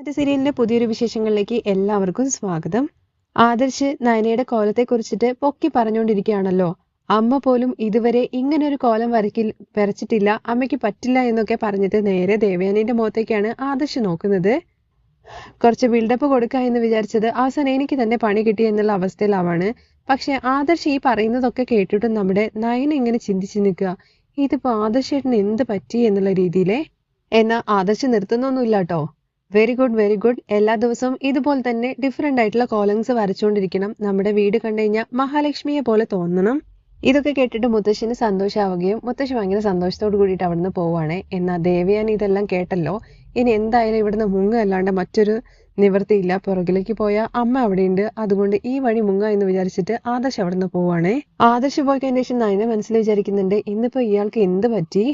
മറ്റു സീരിയലിന്റെ പുതിയൊരു വിശേഷങ്ങളിലേക്ക് എല്ലാവർക്കും സ്വാഗതം. ആദർശ് നയനയുടെ കോലത്തെ കുറിച്ചിട്ട് പൊക്കി പറഞ്ഞുകൊണ്ടിരിക്കുകയാണല്ലോ. അമ്മ പോലും ഇതുവരെ ഇങ്ങനെ ഒരു കോലം വരക്കി വരച്ചിട്ടില്ല അമ്മയ്ക്ക് പറ്റില്ല എന്നൊക്കെ പറഞ്ഞിട്ട് നേരെ ദേവയാനിന്റെ മുഖത്തേക്കാണ് ആദർശ് നോക്കുന്നത്. കുറച്ച് ബിൽഡപ്പ് കൊടുക്കുക എന്ന് വിചാരിച്ചത് അവസാനം എനിക്ക് തന്നെ പണി കിട്ടി എന്നുള്ള അവസ്ഥയിലാവാണ്. പക്ഷെ ആദർശ് ഈ പറയുന്നതൊക്കെ കേട്ടിട്ടും നമ്മുടെ നയന ഇങ്ങനെ ചിന്തിച്ചു നിൽക്കുക ഇതിപ്പോ ആദർശേട്ടന് എന്ത് പറ്റി? എന്നുള്ള രീതിയിലെ. എന്നാ ആദർശ് നിർത്തുന്നൊന്നുമില്ല കേട്ടോ വെരി ഗുഡ് വെരി ഗുഡ് എല്ലാ ദിവസവും ഇതുപോലെ തന്നെ ഡിഫറെന്റ് ആയിട്ടുള്ള കോലംസ് വരച്ചുകൊണ്ടിരിക്കണം നമ്മുടെ വീട് കണ്ടു കഴിഞ്ഞാൽ മഹാലക്ഷ്മിയെ പോലെ തോന്നണം. ഇതൊക്കെ കേട്ടിട്ട് മുത്തശ്ശിന് സന്തോഷമാവുകയും മുത്തശ്ശി ഭയങ്കര സന്തോഷത്തോട് കൂടിയിട്ട് അവിടുന്ന് പോവാണ്. എന്നാ ദേവിയാൻ ഇതെല്ലാം കേട്ടല്ലോ. ഇനി എന്തായാലും ഇവിടുന്ന് മുങ്ങ അല്ലാണ്ട് മറ്റൊരു നിവൃത്തിയില്ല. പുറകിലേക്ക് പോയ അമ്മ അവിടെയുണ്ട്. അതുകൊണ്ട് ഈ വഴി മുങ്ങ എന്ന് വിചാരിച്ചിട്ട് ആദർശ് അവിടുന്ന് പോവാണേ. ആദർശ് പോയി കഴിഞ്ഞ ശേഷം നയന മനസ്സിൽ വിചാരിക്കുന്നുണ്ട് ഇന്നിപ്പോ ഇയാൾക്ക് എന്ത് പറ്റി?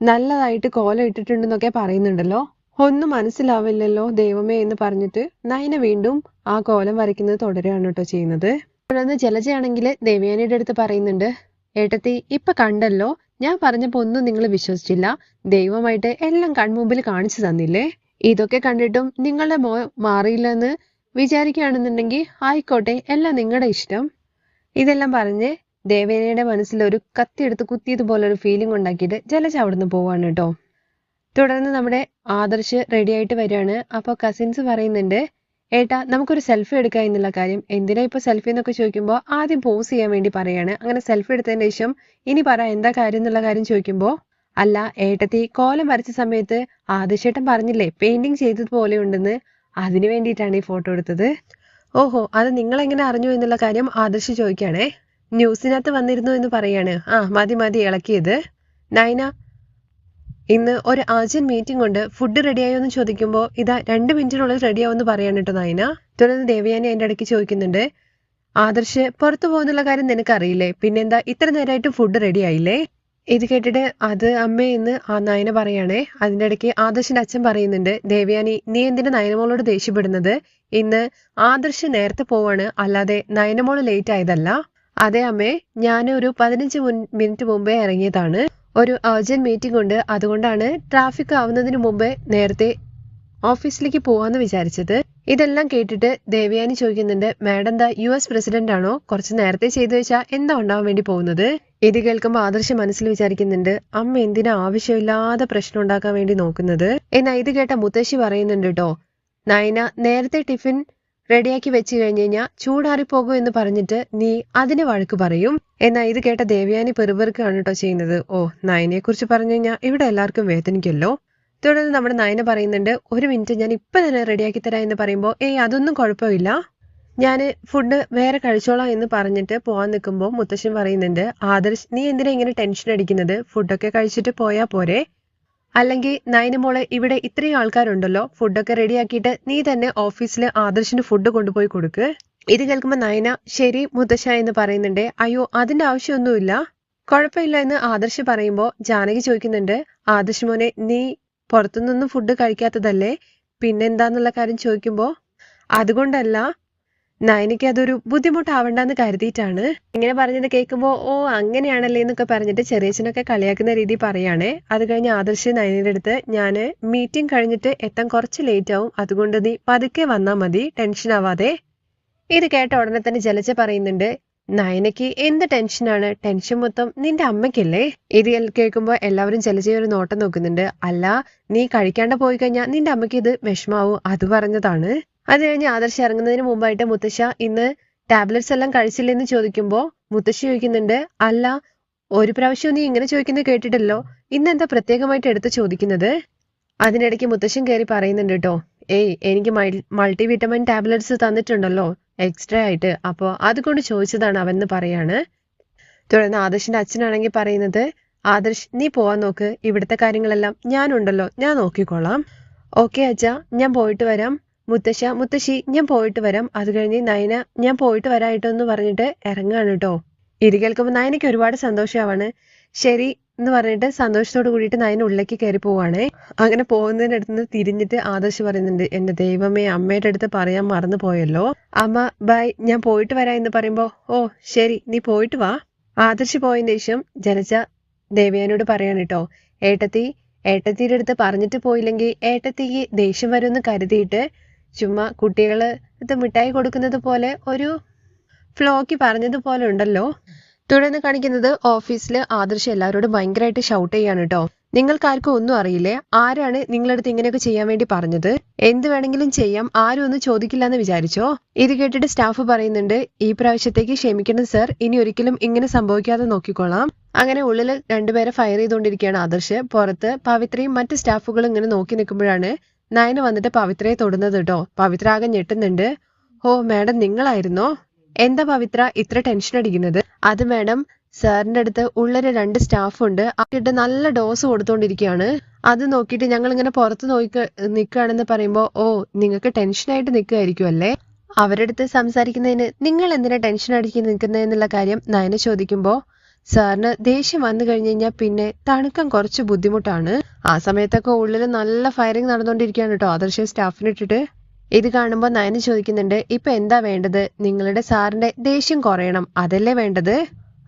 നല്ലതായിട്ട് കോലം ഇട്ടിട്ടുണ്ടെന്നൊക്കെ പറയുന്നുണ്ടല്ലോ. ഒന്നും മനസ്സിലാവില്ലല്ലോ ദൈവമേ എന്ന് പറഞ്ഞിട്ട് നയന വീണ്ടും ആ കോലം വരയ്ക്കുന്നത് തുടരുകയാണ് കേട്ടോ ചെയ്യുന്നത്. തുടർന്ന് ജലജയാണെങ്കിൽ ദേവയാനിയുടെ അടുത്ത് പറയുന്നുണ്ട് ഏട്ടത്തി ഇപ്പൊ കണ്ടല്ലോ ഞാൻ പറഞ്ഞപ്പോ ഒന്നും നിങ്ങൾ വിശ്വസിച്ചില്ല. ദൈവമായിട്ട് എല്ലാം കൺമുമ്പിൽ കാണിച്ചു തന്നില്ലേ? ഇതൊക്കെ കണ്ടിട്ടും നിങ്ങളുടെ മോ മാറിയില്ലെന്ന് വിചാരിക്കുകയാണെന്നുണ്ടെങ്കിൽ ആയിക്കോട്ടെ എല്ലാം നിങ്ങളുടെ ഇഷ്ടം. ഇതെല്ലാം പറഞ്ഞ് ദേവേനയുടെ മനസ്സിൽ ഒരു കത്തിയെടുത്ത് കുത്തിയതുപോലെ ഒരു ഫീലിംഗ് ഉണ്ടാക്കിയിട്ട് ജലജ അവിടുന്ന് പോവാണ് കേട്ടോ. തുടർന്ന് നമ്മുടെ ആദർശ് റെഡി ആയിട്ട് വരികയാണ്. അപ്പോൾ കസിൻസ് പറയുന്നുണ്ട് ഏട്ടാ നമുക്കൊരു സെൽഫി എടുക്കാം എന്നുള്ള കാര്യം. എന്തിനാ ഇപ്പൊ സെൽഫി എന്നൊക്കെ ചോദിക്കുമ്പോൾ ആദ്യം പോസ് ചെയ്യാൻ വേണ്ടി പറയാണ്. അങ്ങനെ സെൽഫി എടുത്തതിന് ശേഷം ഇനി പറ എന്താ കാര്യം എന്നുള്ള കാര്യം ചോദിക്കുമ്പോൾ അല്ല ഏട്ടത്തി കോലം വരച്ച സമയത്ത് ആദർശേട്ടൻ പറഞ്ഞില്ലേ പെയിന്റിങ് ചെയ്തതുപോലെ ഉണ്ടെന്ന്. അതിനു വേണ്ടിയിട്ടാണ് ഈ ഫോട്ടോ എടുത്തത്. ഓഹോ അത് നിങ്ങൾ എങ്ങനെ അറിഞ്ഞു എന്നുള്ള കാര്യം ആദർശ് ചോദിക്കുകയാണേ. ന്യൂസിനകത്ത് വന്നിരുന്നു എന്ന് പറയാണ്. ആ മതി മതി ഇളക്കിയത്. നയന ഇന്ന് ഒരു അർജന്റ് മീറ്റിംഗ് ഉണ്ട്. ഫുഡ് റെഡിയായോ എന്ന് ചോദിക്കുമ്പോൾ ഇതാ രണ്ട് മിനിറ്റിനുള്ളിൽ റെഡിയാവുമെന്ന് പറയാൻ കേട്ടോ നയന. തുടർന്ന് ദേവയാനി എന്റെ ഇടയ്ക്ക് ചോദിക്കുന്നുണ്ട്. ആദർശ് പുറത്തു പോകുന്നുള്ള കാര്യം നിനക്കറിയില്ലേ? പിന്നെന്താ ഇത്ര നേരമായിട്ട് ഫുഡ് റെഡി ആയില്ലേ? ഇത് കേട്ടിട്ട് അത് അമ്മ എന്ന് ആ നയന പറയാണേ. അതിന്റെ ഇടയ്ക്ക് ആദർശിന്റെ അച്ഛൻ പറയുന്നുണ്ട് ദേവയാനി നീ എന്തിനാ നയനമോളോട് ദേഷ്യപ്പെടുന്നത്? ഇന്ന് ആദർശ് നേരത്തെ പോവാണ്. അല്ലാതെ നയനമോൾ ലേറ്റ് ആയതല്ല. അതെ അമ്മേ ഞാനൊരു പതിനഞ്ച് മിനിറ്റ് മുമ്പേ ഇറങ്ങിയതാണ്. ഒരു അർജന്റ് മീറ്റിംഗ് ഉണ്ട്. അതുകൊണ്ടാണ് ട്രാഫിക് ആവുന്നതിന് മുമ്പേ നേരത്തെ ഓഫീസിലേക്ക് പോവാന്ന് വിചാരിച്ചത്. ഇതെല്ലാം കേട്ടിട്ട് ദേവയാനി ചോദിക്കുന്നുണ്ട് madam the U S president ആണോ? കുറച്ച് നേരത്തെ ചെയ്തു വെച്ചാൽ എന്താ ഉണ്ടാവാൻ വേണ്ടി പോകുന്നത്? ഇത് കേൾക്കുമ്പോൾ ആദർശ് മനസ്സിൽ വിചാരിക്കുന്നുണ്ട് അമ്മ എന്തിനാ ആവശ്യമില്ലാതെ പ്രശ്നം ഉണ്ടാക്കാൻ വേണ്ടി നോക്കുന്നത്? എന്നാ ഇത് കേട്ട മുത്തശ്ശി പറയുന്നുണ്ട് കേട്ടോ നയന നേരത്തെ ടിഫിൻ റെഡിയാക്കി വെച്ച് കഴിഞ്ഞു കഴിഞ്ഞാൽ ചൂടാറിപ്പോകും എന്ന് പറഞ്ഞിട്ട് നീ അതിന് വഴക്ക് പറയും. എന്നാ ഇത് കേട്ട ദേവയാനി പെറുപെറുക്കാണ് കേട്ടോ ചെയ്യുന്നത്. ഓ നയനെ കുറിച്ച് പറഞ്ഞു കഴിഞ്ഞാൽ ഇവിടെ എല്ലാവർക്കും വേദനിക്കല്ലോ തുടർന്ന് നമ്മുടെ നയന പറയുന്നുണ്ട് ഒരു മിനിറ്റ് ഞാൻ ഇപ്പൊ തന്നെ റെഡിയാക്കി തരാം എന്ന് പറയുമ്പോൾ ഏയ് അതൊന്നും കുഴപ്പമില്ല. ഞാൻ ഫുഡ് വേറെ കഴിച്ചോളാം എന്ന് പറഞ്ഞിട്ട് പോവാൻ നിൽക്കുമ്പോൾ മുത്തശ്ശൻ പറയുന്നുണ്ട് ആദർശ് നീ എന്തിനാ ഇങ്ങനെ ടെൻഷൻ അടിക്കുന്നത്? ഫുഡൊക്കെ കഴിച്ചിട്ട് പോയാ പോരെ. അല്ലെങ്കിൽ നൈനമോളെ ഇവിടെ ഇത്രയും ആൾക്കാരുണ്ടല്ലോ ഫുഡൊക്കെ റെഡിയാക്കിയിട്ട് നീ തന്നെ ഓഫീസിൽ ആദർശിന് ഫുഡ് കൊണ്ടുപോയി കൊടുക്ക്. ഇത് കേൾക്കുമ്പോൾ നയന ശരി മുത്തശ്ശ എന്ന് പറയുന്നുണ്ട്. അയ്യോ അതിന്റെ ആവശ്യമൊന്നുമില്ല. കുഴപ്പമില്ല എന്ന് ആദർശ് പറയുമ്പോൾ ജാനകി ചോദിക്കുന്നുണ്ട് ആദർശ് മോനെ നീ പുറത്തുനിന്നും ഫുഡ് കഴിക്കാത്തതല്ലേ? പിന്നെന്താന്നുള്ള കാര്യം ചോദിക്കുമ്പോൾ അതുകൊണ്ടല്ല നയനിക്ക് അതൊരു ബുദ്ധിമുട്ടാവണ്ടെന്ന് കരുതിയിട്ടാണ്. ഇങ്ങനെ പറഞ്ഞത് കേൾക്കുമ്പോൾ ഓ അങ്ങനെയാണല്ലേ എന്നൊക്കെ പറഞ്ഞിട്ട് ചെറിയച്ഛനൊക്കെ കളിയാക്കുന്ന രീതി പറയാണേ. അത് കഴിഞ്ഞ് ആദർശ് നയനിയുടെ അടുത്ത് ഞാൻ മീറ്റിംഗ് കഴിഞ്ഞിട്ട് എത്താൻ കുറച്ച് ലേറ്റ് ആവും അതുകൊണ്ട് നീ പതുക്കെ വന്നാൽ മതി. ടെൻഷൻ ആവാതെ. ഇത് കേട്ട ഉടനെ തന്നെ ജലജ പറയുന്നുണ്ട് നയനയ്ക്ക് എന്ത് ടെൻഷനാണ്? ടെൻഷൻ മൊത്തം നിന്റെ അമ്മയ്ക്കല്ലേ? ഇത് കേൾക്കുമ്പോൾ എല്ലാവരും ജലജയെ ഒരു നോട്ടം നോക്കുന്നുണ്ട് അല്ല നീ കഴിക്കാണ്ട് പോയി കഴിഞ്ഞാൽ നിന്റെ അമ്മയ്ക്ക് ഇത് വിഷമാവും. അത് പറഞ്ഞതാണ്. അത് കഴിഞ്ഞ് ആദർശ് ഇറങ്ങുന്നതിന് മുമ്പായിട്ട് മുത്തശ്ശ ഇന്ന് ടാബ്ലറ്റ്സ് എല്ലാം കഴിച്ചില്ലെന്ന് ചോദിക്കുമ്പോൾ മുത്തശ്ശി ചോദിക്കുന്നുണ്ട് അല്ല ഒരു പ്രാവശ്യം നീ ഇങ്ങനെ ചോദിക്കുന്നത് കേട്ടിട്ടല്ലോ ഇന്ന് എന്താ പ്രത്യേകമായിട്ട് എടുത്ത് ചോദിക്കുന്നത്? അതിനിടയ്ക്ക് മുത്തശ്ശൻ കയറി പറയുന്നുണ്ട് കേട്ടോ ഏയ് എനിക്ക് മൾട്ടി വിറ്റമിൻ ടാബ്ലറ്റ്സ് തന്നിട്ടുണ്ടല്ലോ എക്സ്ട്രാ ആയിട്ട് അപ്പോൾ അതുകൊണ്ട് ചോദിച്ചതാണ് അവൻ എന്ന് പറയാണ്. തുടർന്ന് ആദർശിന്റെ അച്ഛനാണെങ്കിൽ പറയുന്നത് ആദർശ് നീ പോവാൻ നോക്ക് ഇവിടുത്തെ കാര്യങ്ങളെല്ലാം ഞാനുണ്ടല്ലോ ഞാൻ നോക്കിക്കോളാം. ഓക്കെ അച്ഛ ഞാൻ പോയിട്ട് വരാം. മുത്തശ്ശ മുത്തശ്ശി ഞാൻ പോയിട്ട് വരാം. അത് കഴിഞ്ഞ് നയന ഞാൻ പോയിട്ട് വരായിട്ടോ എന്ന് പറഞ്ഞിട്ട് ഇറങ്ങാണ് കേട്ടോ ഇത് കേൾക്കുമ്പോൾ നയനയ്ക്ക് ഒരുപാട് സന്തോഷമാവാണ് ശരി എന്ന് പറഞ്ഞിട്ട് സന്തോഷത്തോട് കൂടിയിട്ട് നയന ഉള്ളിലേക്ക് കയറി പോവാണേ. അങ്ങനെ പോകുന്നതിന്റെ അടുത്ത് നിന്ന് തിരിഞ്ഞിട്ട് ആദർശ് പറയുന്നുണ്ട് എന്റെ ദൈവമേ അമ്മയുടെ അടുത്ത് പറയാൻ മറന്നു പോയല്ലോ. അമ്മ ബൈ ഞാൻ പോയിട്ട് വരാ എന്ന് പറയുമ്പോ ഓ ശരി നീ പോയിട്ട് വാ. ആദർശ് പോയതിന് ശേഷം ജലജ ദേവയാനോട് പറയാണ് കേട്ടോ ഏട്ടത്തി ഏട്ടത്തിയുടെ അടുത്ത് പറഞ്ഞിട്ട് പോയില്ലെങ്കിൽ ഏട്ടത്തിക്ക് ദേഷ്യം വരുമെന്ന് കരുതിയിട്ട് ചുമ്മാ കുട്ടികൾ ഇത് മിഠായി കൊടുക്കുന്നത് പോലെ ഒരു ഫ്ലോക്കി പറഞ്ഞതുപോലെ ഉണ്ടല്ലോ. തുടർന്ന് കാണിക്കുന്നത് ഓഫീസിൽ ആദർശ് എല്ലാവരോടും ഭയങ്കരമായിട്ട് ഷൗട്ട് ചെയ്യാണ് കേട്ടോ നിങ്ങൾക്കാർക്കും ഒന്നും അറിയില്ലേ? ആരാണ് നിങ്ങളടുത്ത് ഇങ്ങനെയൊക്കെ ചെയ്യാൻ വേണ്ടി പറഞ്ഞത്? എന്ത് വേണമെങ്കിലും ചെയ്യാം. ആരും ഒന്നും ചോദിക്കില്ല എന്ന് വിചാരിച്ചോ? ഇത് കേട്ടിട്ട് സ്റ്റാഫ് പറയുന്നുണ്ട് ഈ പ്രാവശ്യത്തേക്ക് ക്ഷമിക്കണം സർ ഇനി ഒരിക്കലും ഇങ്ങനെ സംഭവിക്കാതെ നോക്കിക്കൊള്ളാം അങ്ങനെ ഉള്ളിൽ രണ്ടുപേരെ ഫയർ ചെയ്തുകൊണ്ടിരിക്കുകയാണ് ആദർശ്. പുറത്ത് പവിത്രയും മറ്റ് സ്റ്റാഫുകളും ഇങ്ങനെ നോക്കി നിൽക്കുമ്പോഴാണ് നയന വന്നിട്ട് പവിത്രയെ തൊടുന്നത് കേട്ടോ പവിത്ര ആകെ ഞെട്ടുന്നുണ്ട്. ഓ മാഡം നിങ്ങളായിരുന്നോ? എന്താ പവിത്ര ഇത്ര ടെൻഷൻ അടിക്കുന്നത്? അത് മാഡം സാറിന്റെ അടുത്ത് ഉള്ളൊരു രണ്ട് സ്റ്റാഫ് ഉണ്ട്. അവർക്ക് നല്ല ഡോസ് കൊടുത്തോണ്ടിരിക്കുകയാണ് അത് നോക്കിയിട്ട് ഞങ്ങൾ ഇങ്ങനെ പുറത്ത് നോക്കി നിൽക്കുകയാണെന്ന് പറയുമ്പോൾ ഓ നിങ്ങൾക്ക് ടെൻഷനായിട്ട് നിൽക്കുകയായിരിക്കും അല്ലേ? അവരുടെ അടുത്ത് സംസാരിക്കുന്നതിന് നിങ്ങൾ എന്തിനാ ടെൻഷൻ അടിക്കി നിൽക്കുന്നതെന്നുള്ള കാര്യം നയന ചോദിക്കുമ്പോൾ സാറിന് ദേഷ്യം വന്നു കഴിഞ്ഞു കഴിഞ്ഞാൽ പിന്നെ തണുക്കം കുറച്ച് ബുദ്ധിമുട്ടാണ്. ആ സമയത്തൊക്കെ ഉള്ളിൽ നല്ല ഫയറിംഗ് നടന്നുകൊണ്ടിരിക്കുകയാണ് കേട്ടോ ആദർശ സ്റ്റാഫിനിട്ടിട്ട് ഇത് കാണുമ്പോൾ നയന് ചോദിക്കുന്നുണ്ട് ഇപ്പൊ എന്താ വേണ്ടത്? നിങ്ങളുടെ സാറിന്റെ ദേഷ്യം കുറയണം. അതല്ലേ വേണ്ടത്?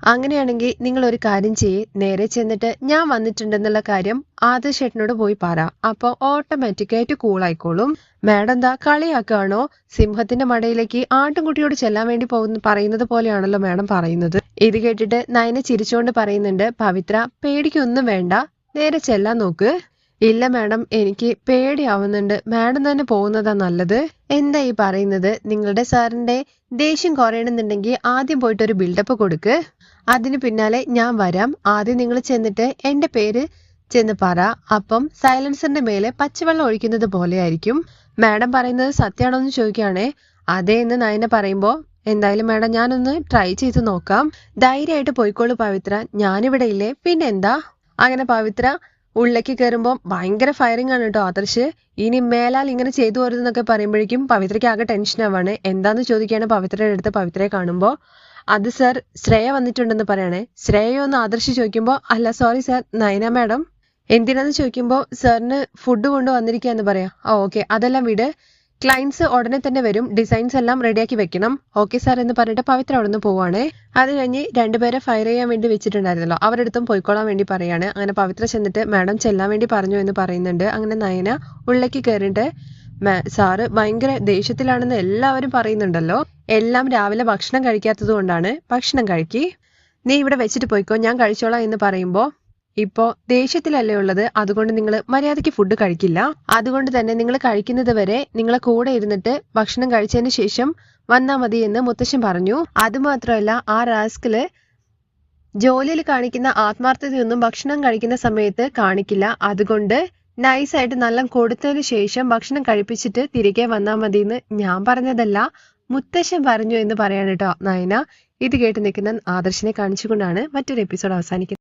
അങ്ങനെയാണെങ്കിൽ നിങ്ങൾ ഒരു കാര്യം ചെയ്യ്. നേരെ ചെന്നിട്ട് ഞാൻ വന്നിട്ടുണ്ടെന്നുള്ള കാര്യം ആദ്യ ചേട്ടനോട് പോയി പറ. അപ്പൊ ഓട്ടോമാറ്റിക്കായിട്ട് കൂളായിക്കോളും മാഡം എന്താ കളിയാക്കുകയാണോ? സിംഹത്തിന്റെ മടയിലേക്ക് ആട്ടുംകുട്ടിയോട് ചെല്ലാൻ വേണ്ടി പോകുന്ന പറയുന്നത് പോലെയാണല്ലോ മാഡം പറയുന്നത്. ഇത് കേട്ടിട്ട് നയന ചിരിച്ചുകൊണ്ട് പറയുന്നുണ്ട് പവിത്ര പേടിക്കൊന്നും വേണ്ട. നേരെ ചെല്ലാൻ നോക്ക്. ഇല്ല മാഡം എനിക്ക് പേടിയാവുന്നുണ്ട്. മാഡം തന്നെ പോകുന്നതാ നല്ലത്. എന്താ ഈ പറയുന്നത്? നിങ്ങളുടെ സാറിന്റെ ദേഷ്യം കുറയണമെന്നുണ്ടെങ്കിൽ ആദ്യം പോയിട്ട് ഒരു ബിൽഡപ്പ് കൊടുക്ക്. അതിന് പിന്നാലെ ഞാൻ വരാം. ആദ്യം നിങ്ങൾ ചെന്നിട്ട് എന്റെ പേര് ചെന്ന് പറ. അപ്പം സൈലൻസറിന്റെ മേലെ പച്ചവെള്ളം ഒഴിക്കുന്നത് പോലെയായിരിക്കും മാഡം പറയുന്നത് സത്യമാണോ എന്ന് ചോദിക്കുകയാണേ. അതെ എന്ന് നയന പറയുമ്പോൾ എന്തായാലും മാഡം ഞാനൊന്ന് ട്രൈ ചെയ്ത് നോക്കാം. ധൈര്യമായിട്ട് പോയിക്കോളൂ പവിത്ര. ഞാനിവിടെ ഇല്ലേ. പിന്നെന്താ? അങ്ങനെ പവിത്ര ഉള്ളിലേക്ക് കയറുമ്പോൾ ഭയങ്കര ഫയറിംഗ് ആണ് കേട്ടോ ആദർശ്. ഇനി മേലാൽ ഇങ്ങനെ ചെയ്തു പോരുതെന്നൊക്കെ പറയുമ്പോഴേക്കും പവിത്രയ്ക്ക് ആകെ ടെൻഷൻ ആവാണ്. എന്താന്ന് ചോദിക്കുകയാണ് പവിത്രയുടെ അടുത്ത് പവിത്രയെ കാണുമ്പോൾ. അത് സർ ശ്രേയ വന്നിട്ടുണ്ടെന്ന് പറയണേ. ശ്രേയ ഒന്ന് ആദർശ് ചോദിക്കുമ്പോൾ അല്ല സോറി സർ നയന മാഡം എന്തിനാന്ന് ചോദിക്കുമ്പോൾ സാറിന് ഫുഡ് കൊണ്ട് വന്നിരിക്കുക എന്ന് പറയാം. ആ ഓക്കെ അതെല്ലാം വിട്. ക്ലയൻസ് ഉടനെ തന്നെ വരും. ഡിസൈൻസ് എല്ലാം റെഡിയാക്കി വെക്കണം. ഓക്കെ സാർ എന്ന് പറഞ്ഞിട്ട് പവിത്ര അവിടെ നിന്ന് പോവാണ്. അത് കഴിഞ്ഞ് രണ്ടുപേരെ ഫയർ ചെയ്യാൻ വേണ്ടി വെച്ചിട്ടുണ്ടായിരുന്നല്ലോ. അവരുടെ അടുത്തും പോയിക്കോളാൻ വേണ്ടി പറയാണ്. അങ്ങനെ പവിത്ര ചെന്നിട്ട് മാഡം ചെല്ലാൻ വേണ്ടി പറഞ്ഞു എന്ന് പറയുന്നുണ്ട്. അങ്ങനെ നയന ഉള്ളിലേക്ക് കയറിയിട്ട് സാറ് ഭയങ്കര ദേഷ്യത്തിലാണെന്ന് എല്ലാവരും പറയുന്നുണ്ടല്ലോ. എല്ലാം രാവിലെ ഭക്ഷണം കഴിക്കാത്തത് കൊണ്ടാണ് ഭക്ഷണം കഴിക്കി. നീ ഇവിടെ വെച്ചിട്ട് പോയിക്കോ ഞാൻ കഴിച്ചോളാം എന്ന് പറയുമ്പോൾ ഇപ്പോ ദേഷ്യത്തിലല്ലേ ഉള്ളത്? അതുകൊണ്ട് നിങ്ങൾ മര്യാദയ്ക്ക് ഫുഡ് കഴിക്കില്ല. അതുകൊണ്ട് തന്നെ നിങ്ങൾ കഴിക്കുന്നത് വരെ നിങ്ങളെ കൂടെ ഇരുന്നിട്ട് ഭക്ഷണം കഴിച്ചതിന് ശേഷം വന്നാ മതി എന്ന് മുത്തശ്ശൻ പറഞ്ഞു. അതുമാത്രമല്ല ആ റാസ്കിൽ ജോലിയിൽ കാണിക്കുന്ന ആത്മാർത്ഥതയൊന്നും ഭക്ഷണം കഴിക്കുന്ന സമയത്ത് കാണിക്കില്ല. അതുകൊണ്ട് നൈസായിട്ട് നല്ല കൊടുത്തതിന് ശേഷം ഭക്ഷണം കഴിപ്പിച്ചിട്ട് തിരികെ വന്നാൽ മതി എന്ന് ഞാൻ പറഞ്ഞതല്ല. മുത്തശ്ശൻ പറഞ്ഞു എന്ന് പറയാണ് കേട്ടോ നയന. ഇത് കേട്ട് നിൽക്കുന്ന ആദർശിനെ കാണിച്ചുകൊണ്ടാണ് മറ്റൊരു എപ്പിസോഡ് അവസാനിക്കുന്നത്.